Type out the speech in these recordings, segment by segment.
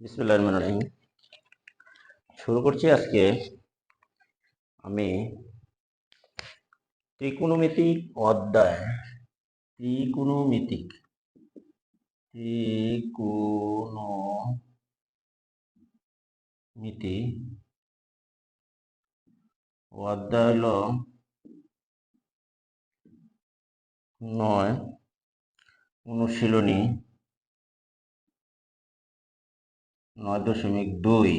বিসমুল্লাহ শুরু করছি আজকে আমি ত্রিকোণমিতিক অধ্যায় ত্রিকোণমিতিক ত্রিকোণমিতি অধ্যায় হলো নয় অনুশীলনী। নয় দশমিক দুই।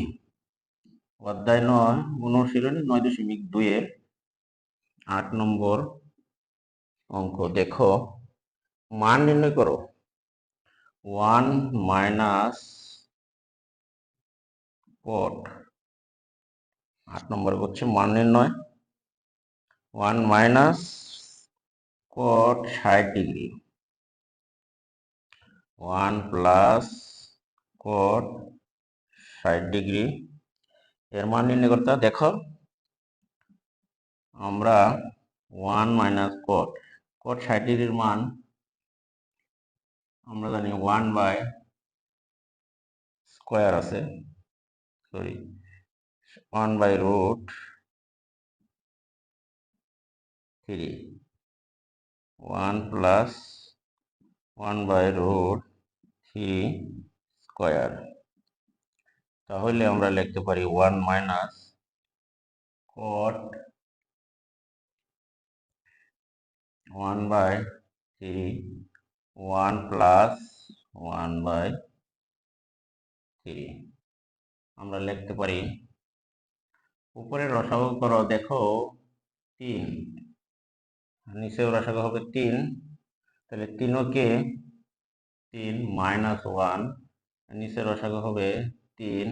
অধ্যায় নয়, অনুশীলনী নয় দশমিক দুইয়ের আট নম্বর অঙ্ক। দেখো, মান নির্ণয় করো। One minus cot. আট নম্বর হচ্ছে মান নির্ণয়। ওয়ান মাইনাস কট ষাট ডিগ্রি। ওয়ান প্লাস কট ষাট ডিগ্রি। এর মান নির্ণয় করতে। দেখো, আমরা ওয়ান মাইনাস কট কট ষাট ডিগ্রির মান আমরা জানি ওয়ান বাই স্কোয়ার আছে। Sorry one by root three one plus one by root three square তাহলে আমরা লিখতে পারি one minus cot one by three one plus one by three আমরা লিখতে পারি উপরে রসাগু করো, দেখো, তিন। নিচেও রসাগু হবে তিন। তাহলে তিনকে তিন মাইনাস ওয়ান নিচে রসাগু হবে তিন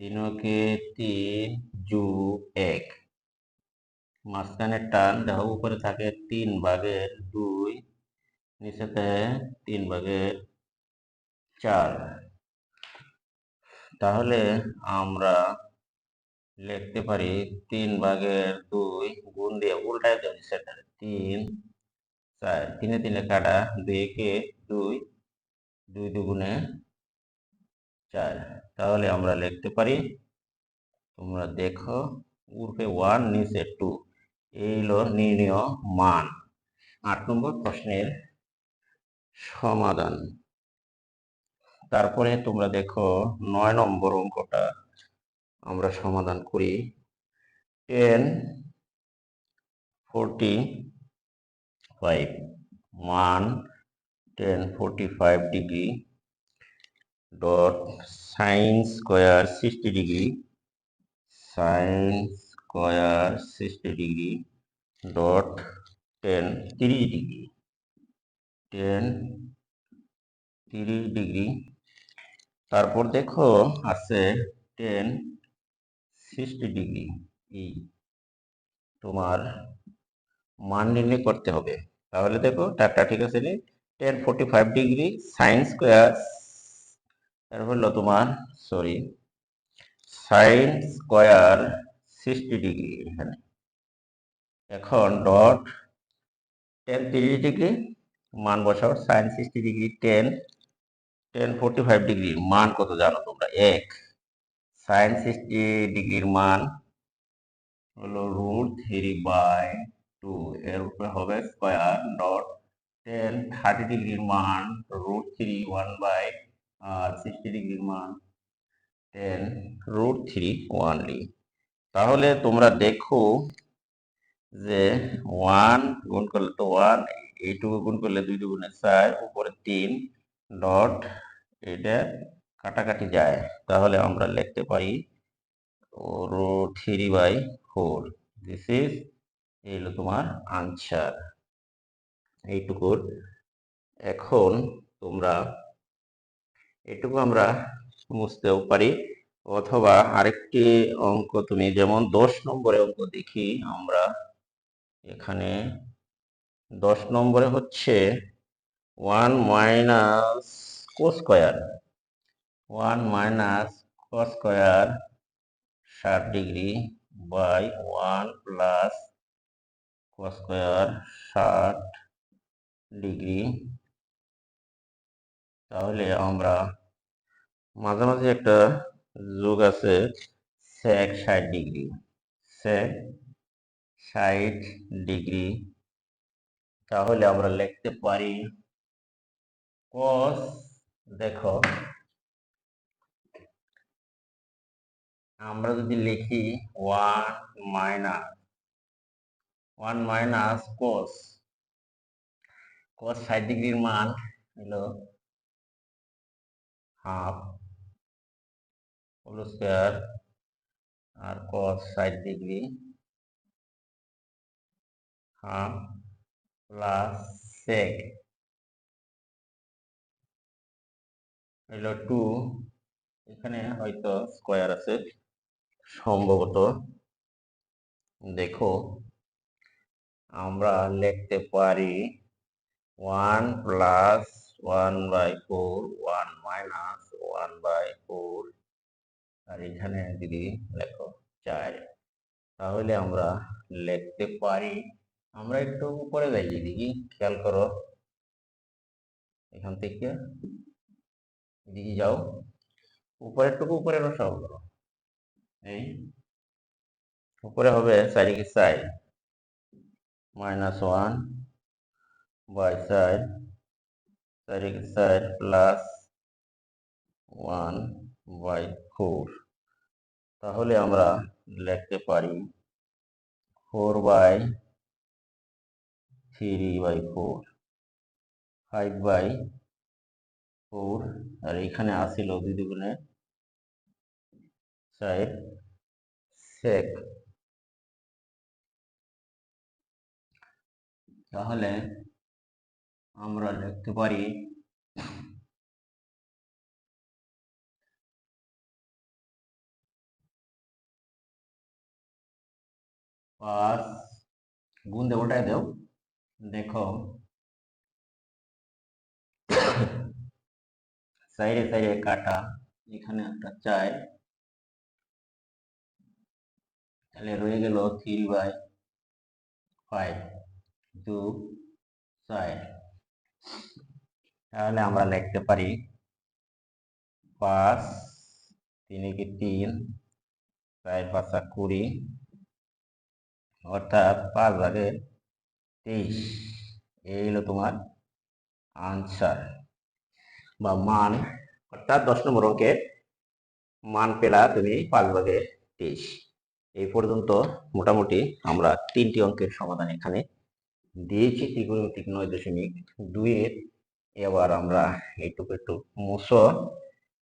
তিনকে তিন যোগ এক। মাঝখানের টান, দেখো, উপরে থাকে তিন ভাগের দুই, নিচেতে তিন ভাগের চার। তাহলে আমরা লিখতে পারি তিন ভাগের দুই গুণ দিয়ে উল্টায় দেব সেটা তিন, চার। তিনে তিনে কাটা, দুই একে দুই দুই দুগুণে চার। তাহলে আমরা লিখতে পারি, তোমরা দেখো, উর্ফে ওয়ান নিচে টু, এই হলো নির্ণয় মান। আট নম্বর প্রশ্নের সমাধান। তারপরে তোমরা দেখো, নয় নম্বর অঙ্কটা আমরা সমাধান করি। টেন, ফোরটি ফাইভ, মান tan, forty five degree. Dot sine square sixty degree sine square sixty degree dot tan তিরিশ ডিগ্রি টেন তিরিশ ডিগ্রি তারপর দেখো আছে টেন সিক্সটি ডিগ্রি এই তোমার মান নির্ণয় করতে হবে। তাহলে দেখো টাকটা ঠিক আছে tan forty five degree sine square তারপর হলো তোমার sorry sine square sixty degree এখানে। এখন ডট টেন তিরিশ ডিগ্রি, মান বসাও sine sixty degree tan tan forty five ডিগ্রির মান কত জানো তোমরা? এক। সাইন সিক্সটি ডিগ্রির মান হলো রুট থ্রি বাই টু এর উপরে হবে স্কোয়ার ডট টেন থার্টি ডিগ্রির মান রুট থ্রি ওয়ান বাই আর সিক্সটি ডিগ্রির মান টেন রুট থ্রি ওয়ানলি তাহলে তোমরা দেখো যে ওয়ান গুণ করলে তো ওয়ান এইটুকু গুণ করলে দুই দুগুণে চার, উপরে তিন ডট এটা কাটাকাটি যায়। তাহলে আমরা লিখতে পারি row three by four this is এই হলো তোমার আনসার এইটুকুর। এখন তোমরা এটুকু আমরা মুছতেও পারি। অথবা আরেকটি অঙ্ক তুমি যেমন দশ নম্বরে অঙ্ক দেখি আমরা, এখানে দশ নম্বরে হচ্ছে one minus cos square. One minus cos square ষাট degree by one plus cos square ষাট ডিগ্রি তাহলে আমরা মাঝে মাঝে একটা যোগ আছে sec ষাট ডিগ্রি sec ষাট ডিগ্রি তাহলে আমরা লিখতে পারি cos, দেখো, আমরা যদি লিখি one minus one minus cos cos ষাট ডিগ্রির মান হলো হাফ হোল স্কোয়ার আর cos ষাট ডিগ্রি হাফ প্লাস সেক হলো টু এখানে হয়তো স্কোয়ার আছে। সম্ভবত দেখো আমরা লিখতে পারি one plus one by four one minus one by four আর এখানে যদি লেখো চার, তাহলে আমরা লিখতে পারি, আমরা একটু উপরে যাই, এদিকে খেয়াল করো। এখান থেকে এদিকে যাও। উপরে উপরেরটুকু উপরে রসাও করো এই উপরে হবে চারিদিকে side minus one by side চারিদিকে side plus one by four তাহলে আমরা লিখতে পারি four by three by four five by four আর এখানে আসিল দুই দুগুণে সেক তাহলে আমরা লিখতে পারি পাঁচ। গুণ দেবো ওটাই দেও দেখো। সাইডে সাইডে কাটা। এখানে একটা চাই। তাহলে রয়ে গেল three by five. Two side. তাহলে আমরা লিখতে পারি পাঁচ তিনে কি তিন, চার পাঁচা কুড়ি, অর্থাৎ পাঁচ ভাগে তেইশ। এই হলো তোমার আনসার বা মান। অর্থাৎ দশ নম্বর অঙ্কের মান পেলা তুমি পাঁচ ভাগে তেইশ। এই পর্যন্ত মোটামুটি আমরা তিনটি অঙ্কের সমাধান এখানে দিয়েছি ত্রিকোণমিতিক নয় দশমিক দুইয়ের এবার আমরা এইটুকু একটু মুস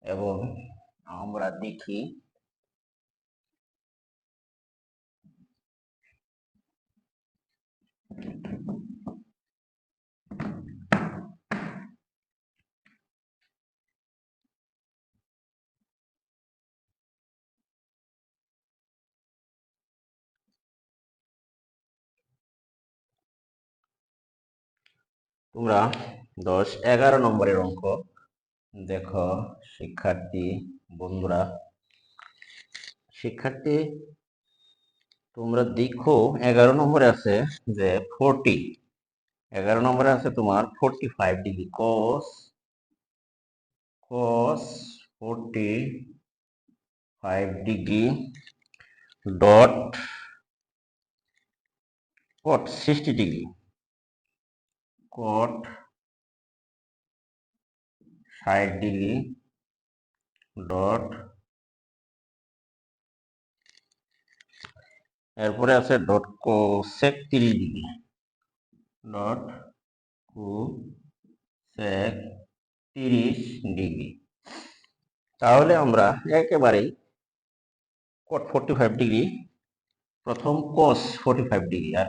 এবং আমরা দেখি তোমরা দশ, এগারো নম্বরের অঙ্ক। দেখো, শিক্ষার্থী, বন্ধুরা, শিক্ষার্থী, তোমরা দেখো, এগারো নম্বরে আছে যে ফোরটি এগারো নম্বরে আছে তোমার forty five degree cos cos forty five degree dot cot sixty degree cot ষাট ডিগ্রি ডট এরপরে আছে ডট কোসেক তিরিশ ডিগ্রি ডট কু সেক তিরিশ ডিগ্রি তাহলে আমরা একেবারেই কট ফোরটি ফাইভ ডিগ্রি প্রথম কস ফোরটি ফাইভ ডিগ্রি আর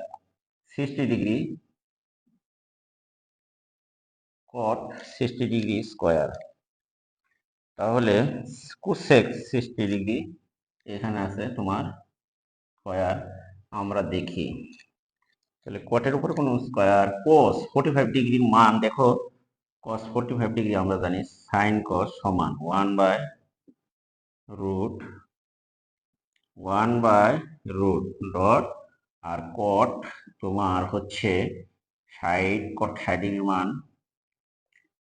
sixty degree cot sixty degree square তাহলে কুসেক সিক্সটি ডিগ্রি এখানে আছে তোমার স্কোয়ার আমরা দেখি। তাহলে কটের উপরে কোনো স্কোয়ার কোস ফোর্টি ফাইভ ডিগ্রির মান দেখো। কস ফোর্টি ফাইভ ডিগ্রি আমরা জানি সাইন কস সমান one by root one by root dot R cot তোমার হচ্ছে ষাট কট ষাট মান।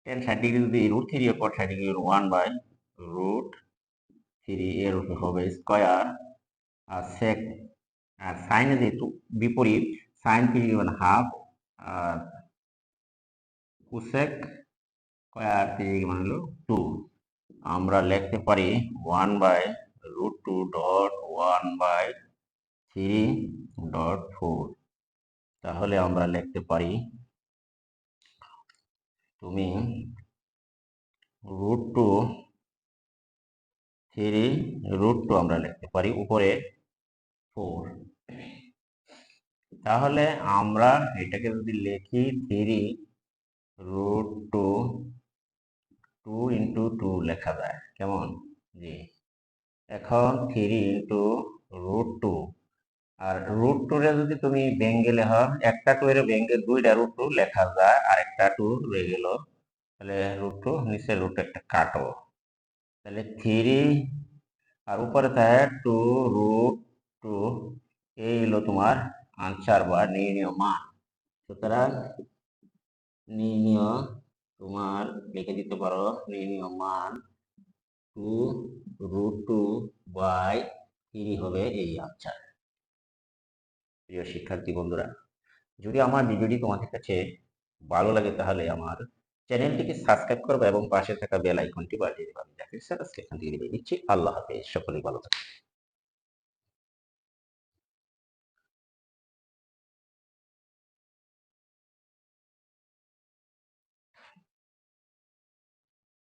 টেন ষাট ডিগ্রি যদি রুট থ্রি কট ষাট degree one by root three এর হবে স্কোয়ার আর সেক আর সাইনে যেহেতু বিপরীত সাইন থ্রি মানে হাফ আর কুসেক স্কোয়ার থ্রি মানে হলো টু আমরা লিখতে পারি one by root two dot one by three dot four তাহলে আমরা লিখতে পারি তুমি root two three root two আমরা লিখতে পারি, উপরে ফোর তাহলে আমরা এটাকে যদি লিখি three root two two into two লেখা যায়, কেমন? জি। এখন থ্রি ইন্টু রুট টু আর রুট টু রে যদি তুমি ব্যাঙ্গে লেখো একটা টু এর ব্যাঙ্গে দুইটা রুট টু লেখা যায় আর একটা টু রয়ে গেল। তাহলে রুট টু নিচে রুট একটা কাটো। তাহলে থ্রি আর উপরে থাকে টু রুট টু এই হলো তোমার আনসার বা নির্ণয় মান। সুতরাং নির্ণয় তোমার, লিখে দিতে পারো নির্ণয় মান। Two root two by three হবে এই আনসার প্রিয় শিক্ষার্থী বন্ধুরা, যদি আমার ভিডিওটি তোমাদের কাছে ভালো লাগে তাহলে আমার চ্যানেলটিকে সাবস্ক্রাইব করবে এবং পাশে থাকা বেল আইকনটি বাজিয়ে দেবে। আমি দেখে স্যার আজকে এখান থেকে নিয়ে নিচ্ছি আল্লাহ হাফেজ। সকলেই ভালো থাকবে